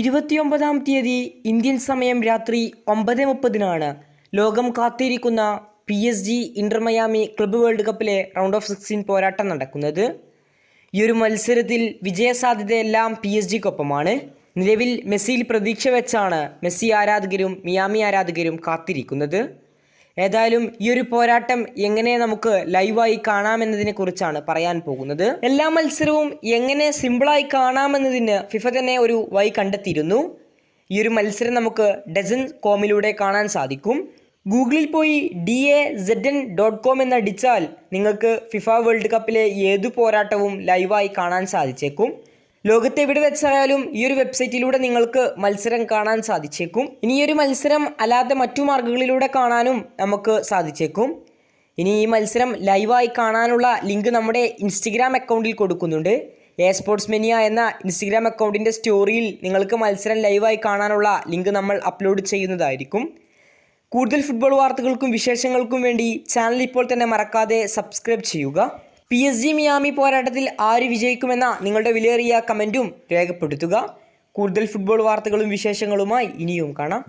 ഇരുപത്തിയൊമ്പതാം തീയതി ഇന്ത്യൻ സമയം രാത്രി ഒമ്പത് മുപ്പതിനാണ്. ലോകം കാത്തിരിക്കുന്ന P S G Inter Miami club club world കപ്പിലെ round of sixteen പോരാട്ടം നടക്കുന്നത്. ഈ ഒരു മത്സരത്തിൽ വിജയസാധ്യതയെല്ലാം പി എസ് ജിക്കൊപ്പമാണ്. നിലവിൽ മെസ്സിയിൽ പ്രതീക്ഷ വെച്ചാണ് മെസ്സി ആരാധകരും മിയാമി ആരാധകരും കാത്തിരിക്കുന്നത്. ഏതായാലും ഈ ഒരു പോരാട്ടം എങ്ങനെ നമുക്ക് ലൈവായി കാണാമെന്നതിനെ കുറിച്ചാണ് പറയാൻ പോകുന്നത്. എല്ലാ മത്സരവും എങ്ങനെ സിമ്പിളായി കാണാമെന്നതിന് ഫിഫ തന്നെ ഒരു വഴി കണ്ടെത്തിയിരുന്നു. ഈ ഒരു മത്സരം നമുക്ക് ഡസൻ കോമിലൂടെ കാണാൻ സാധിക്കും. ഗൂഗിളിൽ പോയി D A Z N dot com എന്നടിച്ചാൽ നിങ്ങൾക്ക് ഫിഫ വേൾഡ് കപ്പിലെ ഏതു പോരാട്ടവും ലൈവായി കാണാൻ സാധിച്ചേക്കും. ലോകത്ത് എവിടെ വെച്ചായാലും ഈ ഒരു വെബ്സൈറ്റിലൂടെ നിങ്ങൾക്ക് മത്സരം കാണാൻ സാധിച്ചേക്കും. ഇനി ഈ ഒരു മത്സരം അല്ലാതെ മറ്റു മാർഗങ്ങളിലൂടെ കാണാനും നമുക്ക് സാധിച്ചേക്കും. ഇനി ഈ മത്സരം ലൈവായി കാണാനുള്ള ലിങ്ക് നമ്മുടെ ഇൻസ്റ്റഗ്രാം അക്കൗണ്ടിൽ കൊടുക്കുന്നുണ്ട്. എ സ്പോർട്സ് മെനിയ എന്ന ഇൻസ്റ്റഗ്രാം അക്കൗണ്ടിന്റെ സ്റ്റോറിയിൽ നിങ്ങൾക്ക് മത്സരം ലൈവായി കാണാനുള്ള ലിങ്ക് നമ്മൾ അപ്ലോഡ് ചെയ്യുന്നതായിരിക്കും. കൂടുതൽ ഫുട്ബോൾ വാർത്തകൾക്കും വിശേഷങ്ങൾക്കും വേണ്ടി ചാനൽ ഇപ്പോൾ തന്നെ മറക്കാതെ സബ്സ്ക്രൈബ് ചെയ്യുക. പി എസ് ജി മിയാമി പോരാട്ടത്തിൽ ആര് വിജയിക്കുമെന്ന നിങ്ങളുടെ വിലയേറിയ കമന്റും രേഖപ്പെടുത്തുക. കൂടുതൽ ഫുട്ബോൾ വാർത്തകളും വിശേഷങ്ങളുമായി ഇനിയും കാണാം.